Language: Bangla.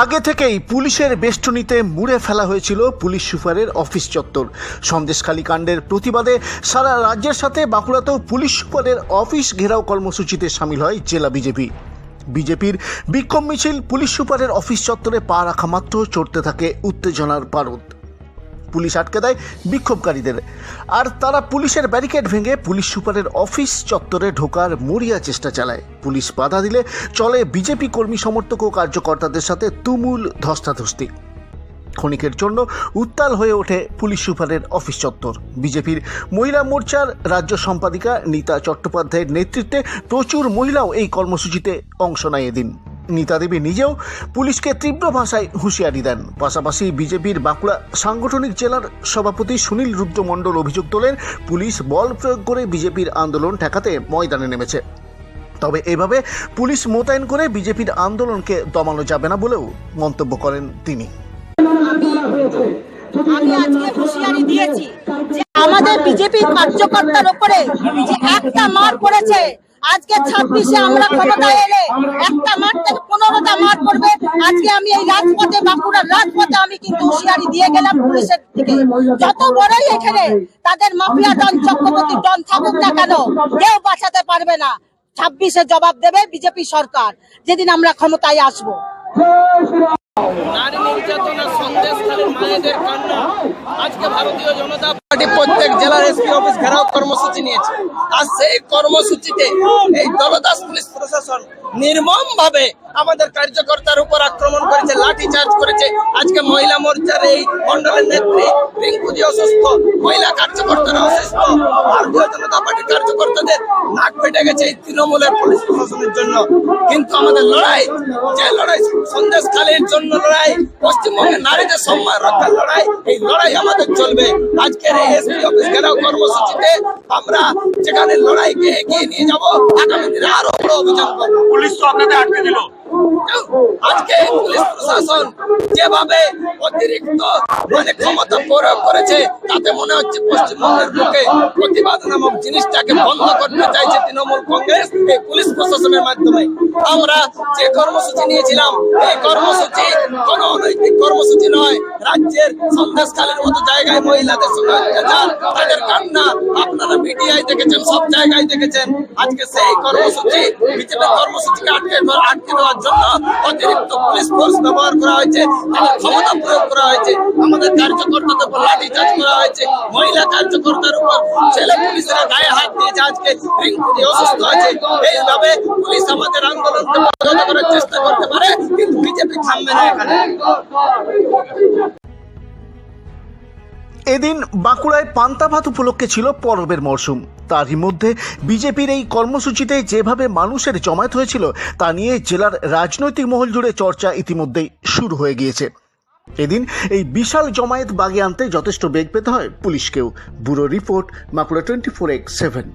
আগে থেকেই পুলিশের বেষ্টনীতে মুড়ে ফেলা হয়েছিল পুলিশ সুপারের অফিস চত্বর। সন্দেশখালী কাণ্ডের প্রতিবাদে সারা রাজ্যের সাথে বাঁকুড়াতেও পুলিশ সুপারের অফিস ঘেরাও কর্মসূচিতে সামিল হয় জেলা বিজেপি। বিজেপির বিক্ষোভ মিছিল পুলিশ সুপারের অফিস চত্বরে পা রাখা মাত্র, চড়তে থাকে উত্তেজনার পারদ। পুলিশ আটকে দেয় বিক্ষোভকারীদের। আর তারা পুলিশের ব্যারিকেড ভেঙে পুলিশ সুপারের অফিস চত্বরে ঢোকার মরিয়া চেষ্টা চালায়। পুলিশ বাধা দিলে চলে বিজেপি কর্মী সমর্থক ও কার্যকর্তাদের সাথে তুমুল ধস্তাধস্তি। ক্ষণিকের জন্য উত্তাল হয়ে ওঠে পুলিশ সুপারের অফিস চত্বর। বিজেপির মহিলা মোর্চার রাজ্য সম্পাদিকা নীতা চট্টোপাধ্যায়ের নেতৃত্বে প্রচুর মহিলাও এই কর্মসূচিতে অংশ নেয় এদিন। নীতা দেবী নিজেও পুলিশকে তীব্র ভাষায় হুঁশিয়ারি দেন। পাশাপাশি বিজেপির বাঁকুড়া সাংগঠনিক জেলার সভাপতি সুনীল রুদ্র মণ্ডল অভিযোগ তোলেন, পুলিশ বল প্রয়োগ করে বিজেপির আন্দোলন ঠেকাতে ময়দানে নেমেছে। তবে এভাবে পুলিশ মোতায়েন করে বিজেপির আন্দোলনকে দমানো যাবে না বলেও মন্তব্য করেন তিনি। আমি আজকে হুঁশিয়ারি দিয়েছি যে আমাদের বিজেপি কার্যকর্তার উপরে যে একটা মার পড়েছে আজকে ছাব্বিশে আমরা ক্ষমতায় এলে একটা মাঠ থেকে পনেরোটা মার করবে আজকে আমি এই রাজপথে বাঁকুড়ার রাজপথে আমি কিন্তু হুঁশিয়ারি দিয়ে গেলাম পুলিশের দিকে। যত বড়ই এখানে তাদের মাফিয়া ডন চক্রবর্তী ডন থাকুক না কেন, কেউ বাঁচাতে পারবে না। ছাব্বিশে জবাব দেবে বিজেপি সরকার, যেদিন আমরা ক্ষমতায় আসব। নারী নির্যাতনের সন্দেশকালীন মায়েদের কান্না। আজকে ভারতীয় জনতা প্রত্যেক জেলার এসপি অফিস ঘেরাও কর্মসূচি নিয়েছে। আর সেই কর্মসূচিতে এই দলদাস পুলিশ প্রশাসন নির্মম ভাবে আমাদের কার্যকর্তার উপর আক্রমণ করেছে লাঠি চার্জ করেছে। আজকে মহিলা মোর্চার এই মন্ডলের নেত্রী রিঙ্কুজি অসুস্থ, মহিলা কার্যকর্তারা অসুস্থ, ভারতীয় জনতা পার্টির কার্যকর্তাদের নাক গেছে এই তৃণমূলের পুলিশ প্রশাসনের জন্য। কিন্তু আমাদের লড়াই, যে লড়াই সন্দেশকালীর জন্য লড়াই, পশ্চিমবঙ্গের নারীদের সম্মান রক্ষার লড়াই, এই লড়াই আমাদের চলবে। আজকের এই এসপি অফিস ঘেরাও কর্মসূচিতে আমরা যেখানে লড়াইকে এগিয়ে নিয়ে যাব, আগামী দিনে আরও বড় অভিযান পুলিশ তো আপনাদের আটকে দিল। আজকে পুলিশ প্রশাসন যেভাবে অতিরিক্ত মানে ক্ষমতা প্রয়োগ করেছে, তাতে মনে হচ্ছে পশ্চিমবঙ্গের বুকে প্রতিবাদ নামক জিনিসটাকে বন্ধ করতে চাইছে তৃণমূল কংগ্রেস এই পুলিশ প্রশাসনের মাধ্যমে। আমরা যে কর্মসূচি নিয়েছিলাম, এই কর্মসূচি কর্মসূচি নয়, রাজ্যের সন্দেশকালের মতো জায়গায় মহিলাদের তাদের কান্না, আপনারা মিডিয়ায় দেখেছেন, সব জায়গায় দেখেছেন। আজকে সেই কর্মসূচি, বিজেপির কর্মসূচিকে আটকে আটকে দেওয়ার জন্য অতিরিক্ত পুলিশ ফোর্স ব্যবহার করা হয়েছে, তাদের ক্ষমতা প্রয়োগ করা হয়েছে, আমাদের কার্যকর্তাদের উপর লাঠি চার্জ করা হয়েছে, মহিলা কার্যকর্তার উপর ছেলে পুলিশেরা গায়ে হাত দিয়েছে আজকে অসুস্থ আছে এইভাবে পুলিশ আমাদের আন্দোলনকে করার চেষ্টা করতে এদিন বাঁকুড়ায় পান্তা ভাত উপলক্ষে ছিল পরবের মরশুম। তারই মধ্যে বিজেপির এই কর্মসূচিতে যেভাবে মানুষের জমায়েত হয়েছিল, তা নিয়ে জেলার রাজনৈতিক মহল জুড়ে চর্চা ইতিমধ্যেই শুরু হয়ে গিয়েছে। এদিন এই বিশাল জমায়েত বাগে আনতে যথেষ্ট বেগ পেতে হয় পুলিশকেও। Bureau report, Bankura twenty four x seven.